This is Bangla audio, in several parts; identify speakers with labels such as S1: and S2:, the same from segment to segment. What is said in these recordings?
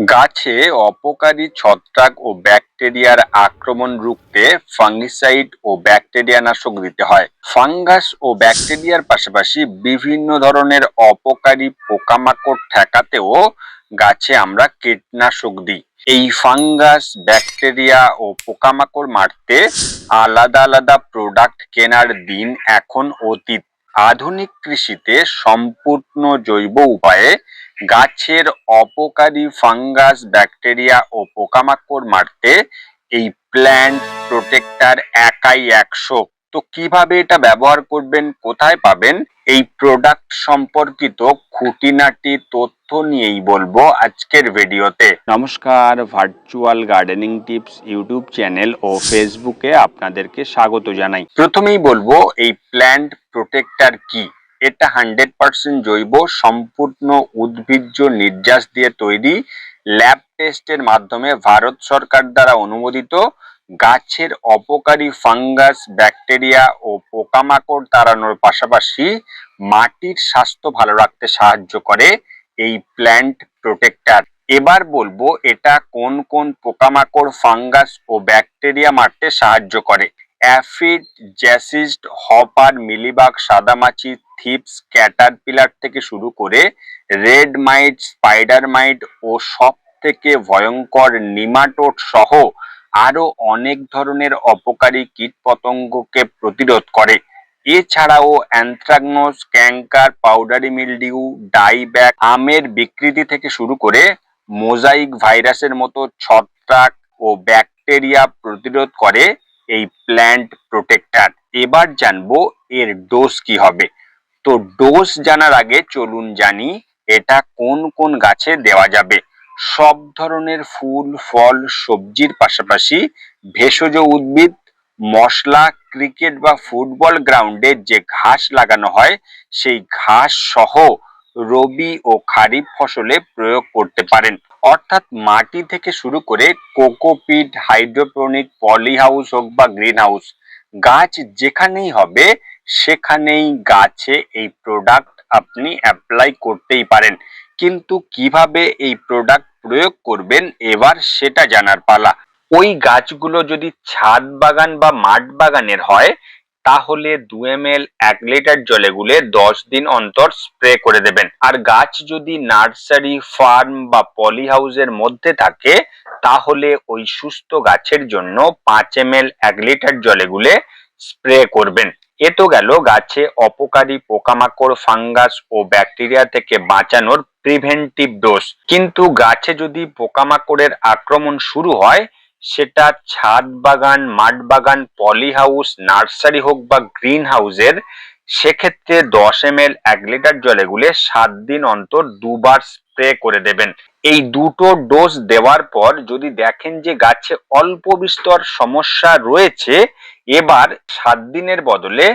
S1: গাছে অপকারী ছত্রাক ও ব্যাকটেরিয়ার আক্রমণ রুখতে ফাঙ্গিসাইড ও ব্যাকটেরিয়া নাশক দিতে হয়। ফাঙ্গাস ও ব্যাকটেরিয়ার পাশাপাশি বিভিন্ন ধরনের অপকারী পোকামাকড় ঠেকাতেও গাছে আমরা কীটনাশক দিই। এই ফাঙ্গাস, ব্যাকটেরিয়া ও পোকামাকড় মারতে আলাদা আলাদা প্রোডাক্ট কেনার দিন এখন অতীত। আধুনিক কৃষিতে সম্পূর্ণ জৈব উপায়ে গাছের অপকারী ফাঙ্গাস ব্যাকটেরিয়া ও পোকামাকড় মারতে এই প্ল্যান্ট প্রোটেক্টার একাই একশো। তো কীভাবে এটা ব্যবহার করবেন কোথায় পাবেন এই প্রোডাক্ট সম্পর্কিত খুঁটিনাটি তথ্য নিয়েই বলব আজকের ভিডিওতে। নমস্কার virtual gardening tips YouTube channel ও ফেসবুকে আপনাদেরকে স্বাগত জানাই। প্রথমেই বলব এই প্ল্যান্ট প্রোটেক্টার কি? এটা হান্ড্রেড পার্সেন্ট জৈব, সম্পূর্ণ উদ্ভিজ্জ নির্যাস দিয়ে তৈরি। ল্যাব টেস্টের মাধ্যমে ভারত সরকার দ্বারা অনুমোদিত। গাছের অপকারী ফাঙ্গাস, ব্যাকটেরিয়া ও পোকামাকড় তাড়ানোর পাশাপাশি মাটির স্বাস্থ্য ভালো রাখতে সাহায্য করে এই প্ল্যান্ট প্রোটেক্টার এবার বলব, এটা কোন কোন পোকামাকড়, ফাঙ্গাস ও ব্যাকটেরিয়া মারতে সাহায্য করে। অ্যাফিড, জ্যাসিস্ট, হপার, মিলিবাগ, সাদামাছি থিপস ক্যাটারপিলার থেকে শুরু করে রেড মাইট, স্পাইডার মাইট ও সব থেকে ভয়ঙ্কর নিমাটোড সহ আরও অনেক ধরনের অপকারী কীটপতঙ্গকে প্রতিরোধ করে। এছাড়াও anthracnose canker powdery mildew, dieback, আমের বিকৃতি থেকে শুরু করে মোজাইক ভাইরাসের মতো ছত্রাক ও ব্যাকটেরিয়া প্রতিরোধ করে এই প্ল্যান্ট প্রোটেক্টার। এবার জানব এর ডোজ কি হবে। তো ডোজ জানার আগে চলুন জানি এটা কোন কোন গাছে দেওয়া যাবে। সব ধরনের ফুল, ফল, সবজির পাশাপাশি ভেষজ উদ্ভিদ, মশলা, ক্রিকেট বা ফুটবল গ্রাউন্ডে যে ঘাস লাগানো হয়, সেই ঘাস সহ রবি ও খারিফ ফসলে প্রয়োগ করতে পারেন। অর্থাৎ মাটি থেকে শুরু করে কোকোপিট, হাইড্রোপনিক, পলি হাউস হোক বা গ্রিন হাউস, গাছ যেখানেই হবে সেখানেই গাছে এই প্রোডাক্ট আপনি অ্যাপ্লাই করতেই পারেন। কিন্তু কীভাবে এই প্রোডাক্ট প্রয়োগ করবেন, এবার সেটা জানার পালা। ওই গাছগুলো যদি ছাদ বাগান বা মাঠ বাগানের হয়, তাহলে দু এম এল এক লিটার জলে গুলে দশ দিন অন্তর স্প্রে করে দেবেন। আর গাছ যদি নার্সারি, ফার্ম বা পলি হাউসের মধ্যে থাকে, তাহলে ওই সুস্থ গাছের জন্য পাঁচ এম এল এক লিটার জলে গুলে স্প্রে করবেন। এ তো গেল গাছে অপকারী পোকামাকড়, ফাঙ্গাস ও ব্যাকটেরিয়া থেকে বাঁচানোর প্রিভেন্টিভ ডোজ। কিন্তু গাছে যদি পোকামাকড়ের আক্রমণ শুরু হয়, সেটা ছাদ বাগান, মাঠ বাগান, পলি হাউস, নার্সারি হোক বা গ্রিন হাউসের, সেক্ষেত্রে দশ এম এক লিটার জলে গুলে সাত দিন অন্তর দুবার স্প্রে করে দেবেন। এই দুটো ডোজ দেওয়ার পর যদি দেখেন যে গাছে অল্প বিস্তর সমস্যা রয়েছে, এবার সাত দিনের বদলে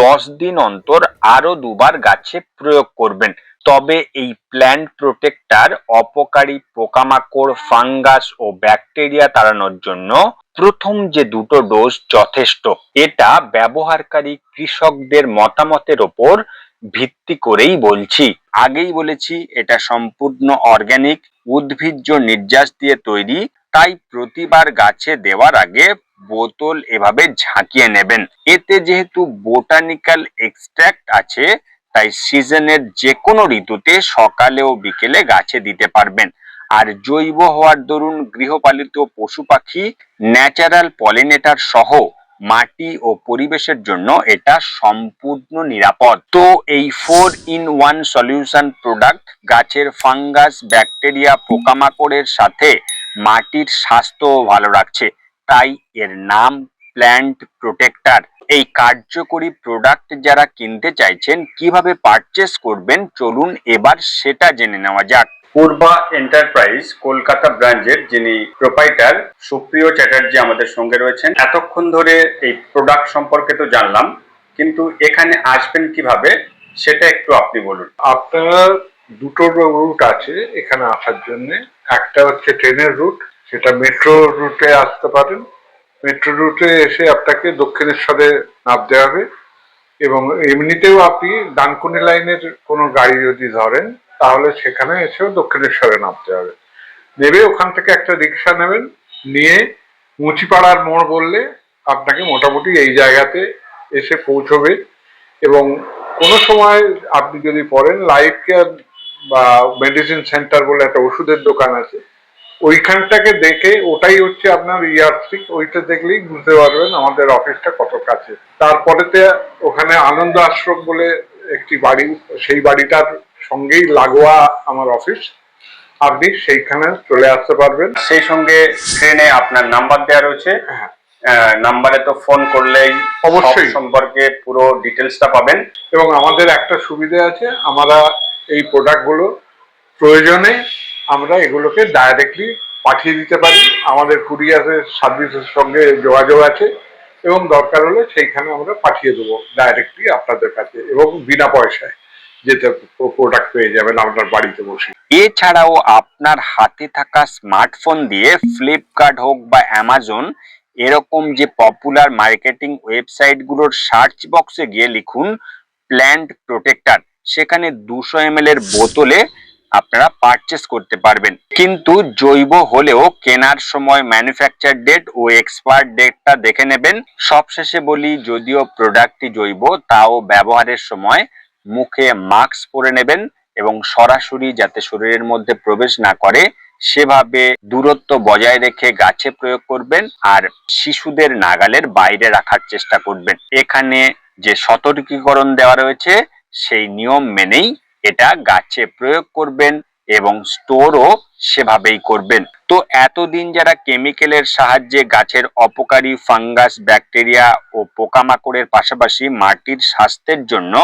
S1: দশ দিন অন্তর আরও দুবার গাছে প্রয়োগ করবেন। তবে এই প্ল্যান্ট প্রোটেক্টার অপকারী পোকামাকড় ফাঙ্গাস ও ব্যাকটেরিয়া তাড়ানোর জন্য প্রথম যে দুটো ডোজ যথেষ্ট। এটা ব্যবহারকারী কৃষকদের মতামতের ওপর ভিত্তি করেই বলছি। আগেই বলেছি, এটা সম্পূর্ণ অর্গানিক উদ্ভিজ্জ নির্যাস দিয়ে তৈরি, তাই প্রতিবার গাছে দেওয়ার আগে বোতল এভাবে ঝাঁকিয়ে নেবেন। এতে যেহেতু বোটানিক্যাল এক্সট্র্যাক্ট আছে, তাই সিজনের যে কোনো ঋতুতে সকালে ও বিকেলে গাছে দিতে পারবেন। আর জৈব হওয়ার দরুন গৃহপালিত পশু পাখি, ন্যাচারাল পলিনেটার সহ মাটি ও পরিবেশের জন্য এটা সম্পূর্ণ নিরাপদ। তো এই four in one solution product গাছের ফাঙ্গাস ব্যাকটেরিয়া পোকামাকড়ের সাথে মাটির স্বাস্থ্যও ভালো রাখছে। তাই এর নাম প্ল্যান্ট প্রোটেক্টার এই কার্যকরী প্রোডাক্ট যারা কিনতে চাইছেন, কীভাবে পারচেস করবেন, চলুন এবার সেটা জেনে নেওয়া যাক। পূর্বা এন্টারপ্রাইজ কলকাতা ব্রাঞ্চের যিনি প্রোপাইটার সুপ্রিয় চ্যাটার্জি আমাদের সঙ্গে রয়েছেন। এতক্ষণ ধরে এই প্রোডাক্ট সম্পর্কে তো জানলাম, কিন্তু এখানে আসবেন কীভাবে সেটা একটু আপনি বলুন।
S2: আপনার দুটো রুট আছে এখানে আসার জন্য। একটা হচ্ছে ট্রেনের রুট, সেটা মেট্রো রুটে আসতে পারেন। মেট্রো রুটে এসে আপনাকে দক্ষিণেশ্বরে নামতে হবে। এবং এমনিতেও আপনি ডানকুনি লাইনের কোনো গাড়ি যদি ধরেন তাহলে সেখানে এসেও দক্ষিণেশ্বরে নামতে হবে। নেবে, ওখান থেকে একটা রিক্সা নেবেন, নিয়ে মুচিপাড়ার মোড় বললে আপনাকে মোটামুটি এই জায়গাতে এসে পৌঁছবে এবং কোনো সময় আপনি যদি পড়েন লাইফ কেয়ার বা মেডিসিন সেন্টার বলে একটা ওষুধের দোকান আছে, ওইখানটাকে দেখে ওটাই হচ্ছে আপনার ইয়ারস্টিক ওইটা দেখলেই বুঝতে পারবেন আমাদের অফিসটা কত কাছে। তারপরেতে ওখানে আনন্দ আশ্রম বলে একটি বাড়ি, সেই বাড়িটার সঙ্গেই লাগোয়া আমার অফিস আপনি সেইখানে চলে আসতে পারবেন।
S1: সেই সঙ্গে স্ক্রিনে আপনার নাম্বার দেওয়া রয়েছে।
S2: হ্যাঁ।
S1: নাম্বারে তো ফোন করলেই
S2: অবশ্যই।
S1: সম্পর্কে পুরো ডিটেলসটা পাবেন।
S2: এবং আমাদের একটা সুবিধা আছে আমরা এই প্রোডাক্টগুলো প্রয়োজনে আমরা এগুলোকে ডাইরেক্টলি পাঠিয়ে দিতে পারি। আমাদের কুরিয়ারের সার্ভিসের সঙ্গে যোগাযোগ আছে এবং দরকার হলে সেইখানে আমরা পাঠিয়ে দেবো ডাইরেক্টলি আপনাদের কাছে এবং বিনা পয়সায়। যেতে প্রোডাক্ট পেয়ে যাবেন আপনার বাড়িতে বসে।
S1: এছাড়াও আপনার হাতে থাকা স্মার্টফোন দিয়ে ফ্লিপকার্ট হোক বা অ্যামাজন এরকম যে পপুলার মার্কেটিং ওয়েবসাইটগুলোর সার্চ বক্সে গিয়ে লিখুন প্ল্যান্ট প্রোটেক্টর সেখানে দুশো এম এর বোতলে আপনারা পারচেস করতে পারবেন। কিন্তু জৈব হলেও কেনার সময় ম্যানুফ্যাকচার ডেট ও এক্সপায়ার ডেটটা দেখে নেবেন। সবশেষে বলি, যদিও প্রোডাক্টটি জৈব, তাও ব্যবহারের সময় মুখে মাস্ক পরে নেবেন এবং সরাসরি যাতে শরীরের মধ্যে প্রবেশ না করে, সেভাবে দূরত্ব বজায় রেখে গাছে প্রয়োগ করবেন আর শিশুদের নাগালের বাইরে রাখার চেষ্টা করবেন। এখানে যে সতর্কীকরণ দেওয়া রয়েছে, সেই নিয়ম মেনেই এটা গাছে প্রয়োগ করবেন এবং স্টোরও সেভাবেই করবেন। তো এতদিন যারা কেমিক্যালের সাহায্যে গাছের অপকারী ফাঙ্গাস, ব্যাকটেরিয়া ও পোকামাকড়ের পাশাপাশি মাটির স্বাস্থ্যের জন্য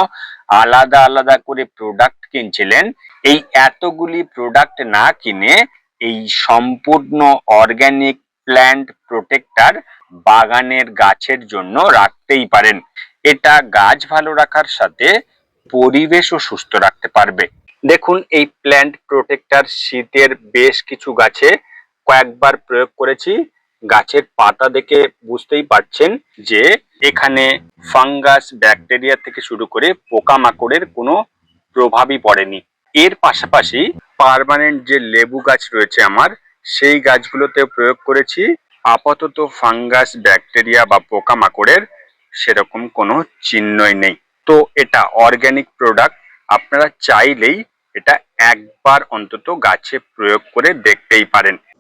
S1: আলাদা আলাদা করে প্রোডাক্ট কিনছিলেন। এই এতগুলি প্রোডাক্ট না কিনে এই সম্পূর্ণ অর্গানিক প্ল্যান্ট প্রোটেক্টার বাগানের গাছের জন্য রাখতেই পারেন। এটা গাছ ভালো রাখার সাথে পরিবেশও সুস্থ রাখতে পারবে। দেখুন, এই প্ল্যান্ট প্রোটেক্টার শীতের বেশ কিছু গাছে কয়েকবার প্রয়োগ করেছি। গাছের পাতা দেখে বুঝতেই পারছেন যে এখানে ফাঙ্গাস, ব্যাকটেরিয়া থেকে শুরু করে পোকামাকড়ের কোনো প্রভাবই পড়েনি। এর পাশাপাশি পারমানেন্ট যে লেবু গাছ রয়েছে আমার, সেই গাছগুলোতে প্রয়োগ করেছি। আপাতত ফাঙ্গাস, ব্যাকটেরিয়া বা পোকামাকড়ের সেরকম কোনো চিহ্নই নেই। তো এটা অর্গানিক প্রোডাক্ট, আপনারা চাইলেই এটা একবার অন্তত গাছে প্রয়োগ করে দেখতেই পারেন।